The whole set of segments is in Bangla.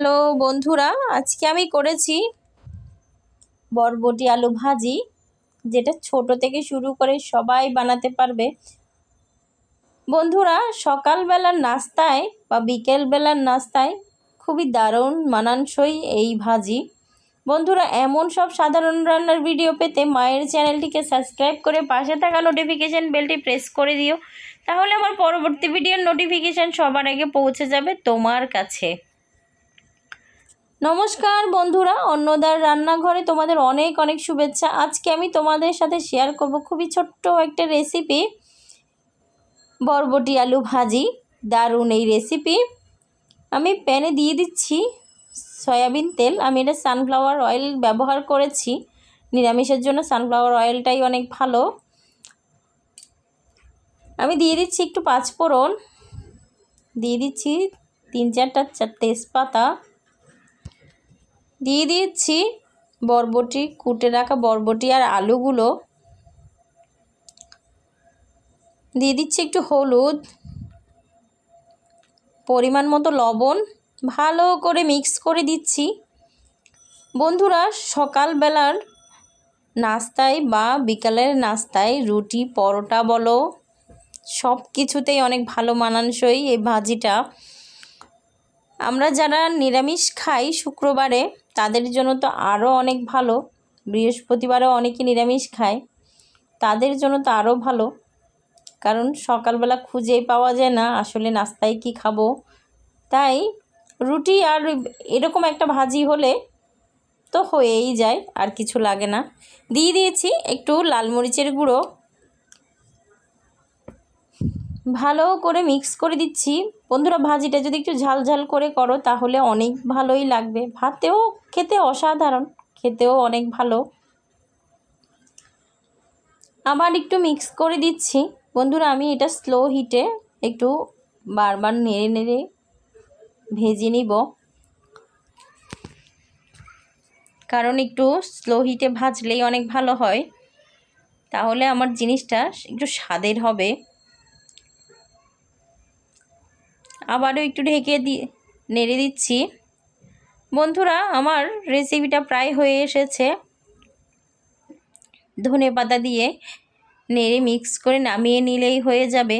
হ্যালো বন্ধুরা, আজকে আমি করেছি বরবটি আলু ভাজি, যেটা ছোট থেকে শুরু করে সবাই বানাতে পারবে। বন্ধুরা, সকালবেলার নাস্তায় বা বিকেলবেলার নাস্তায় খুবই দারুণ, মানানসই এই ভাজি। বন্ধুরা, এমন সব সাধারণ রান্নার ভিডিও পেতে মায়ের চ্যানেলটিকে সাবস্ক্রাইব করে পাশে থাকা নোটিফিকেশান বেলটি প্রেস করে দিও। তাহলে আমার পরবর্তী ভিডিওর নোটিফিকেশান সবার আগে পৌঁছে যাবে তোমার কাছে। নমস্কার বন্ধুরা, অন্নদার রান্নাঘরে তোমাদের অনেক অনেক শুভেচ্ছা। আজকে আমি তোমাদের সাথে শেয়ার করব খুবই ছোট্ট একটা রেসিপি বরবটি আলু ভাজি, দারুণ এই রেসিপি আমি প্যানে দিয়ে দিচ্ছি সয়াবিন তেল। আমি এটা সানফ্লাওয়ার অয়েল ব্যবহার করেছি। নিরামিষের জন্য সানফ্লাওয়ার অয়েলটাই অনেক ভালো। আমি দিয়ে দিচ্ছি একটু পাঁচফোড়ন। দিয়ে দিচ্ছি তিন চারটা তেজপাতা। দিয়ে দিচ্ছি বরবটি, কুটে রাখা বরবটি আর আলুগুলো। দিয়ে দিচ্ছি একটু হলুদ, পরিমাণ মতো লবণ, ভালো করে মিক্স করে দিচ্ছি। বন্ধুরা, সকালবেলার নাস্তায় বা বিকালের নাস্তায় রুটি, পরোটা বলো সব কিছুতেই অনেক ভালো মানানসই এই ভাজিটা। আমরা যারা নিরামিষ খাই শুক্রবারে তাদের জন্য তো আরও অনেক ভালো। বৃহস্পতিবারও অনেকে নিরামিষ খায়। তাদের জন্য তো আরও ভালো। কারণ সকালবেলা খুঁজেই পাওয়া যায় না আসলে নাস্তায় কি খাব। তাই রুটি আর এরকম একটা ভাজি হলে তো হয়েই যায়, আর কিছু লাগে না। দিয়ে দিয়েছি একটু লাল মরিচের গুঁড়ো। ভালো করে মিক্স করে দিচ্ছি। বন্ধুরা, ভাজিটা যদি একটু ঝাল ঝাল করে করো তাহলে অনেক ভালোই লাগবে। ভাতেও খেতে অসাধারণ, খেতেও অনেক ভালো। আবার একটু মিক্স করে দিচ্ছি। বন্ধুরা, আমি এটা স্লো হিটে একটু বারবার নেড়ে নেড়ে ভেজে নিব। কারণ একটু স্লো হিটে ভাজলেই অনেক ভালো হয়। তাহলে আমার জিনিসটা একটু স্বাদের হবে। আবারও একটু ঢেকে দিয়ে নেড়ে দিচ্ছি। বন্ধুরা, আমার রেসিপিটা প্রায় হয়ে এসেছে। ধনে পাতা দিয়ে নেড়ে মিক্স করে নামিয়ে নিলেই হয়ে যাবে।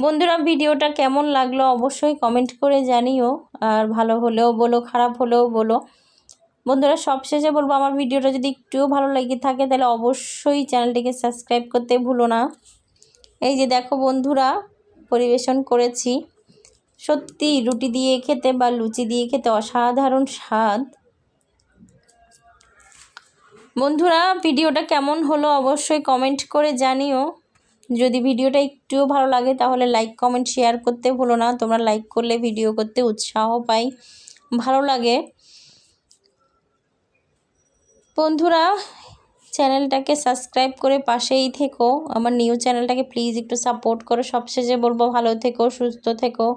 বন্ধুরা, ভিডিওটা কেমন লাগল অবশ্যই কমেন্ট করে জানিও। আর ভালো হলেও বলো, খারাপ হলেও বলো। বন্ধুরা, সবশেষে বলব, আমার ভিডিওটা যদি একটুও ভালো লেগে থাকে, তাহলে অবশ্যই চ্যানেলটিকে সাবস্ক্রাইব করতে ভুলো না। এই যে দেখো বন্ধুরা, পরিবেশন করেছি। সত্যি রুটি দিয়ে খেতে বা লুচি দিয়ে খেতে অসাধারণ স্বাদ। বন্ধুরা, ভিডিওটা কেমন হলো অবশ্যই কমেন্ট করে জানিও। যদি ভিডিওটা একটুও ভালো লাগে, তাহলে লাইক কমেন্ট শেয়ার করতে ভুলো না। তোমরা লাইক করলে ভিডিও করতে উৎসাহ পাই। ভালো লাগে। বন্ধুরা, চ্যানেলটাকে সাবস্ক্রাইব করে পাশেই থেকো। আমার নিউ চ্যানেলটাকে প্লিজ একটু সাপোর্ট করো। সবশেষে বলব ভালো থেকো, সুস্থ থেকো।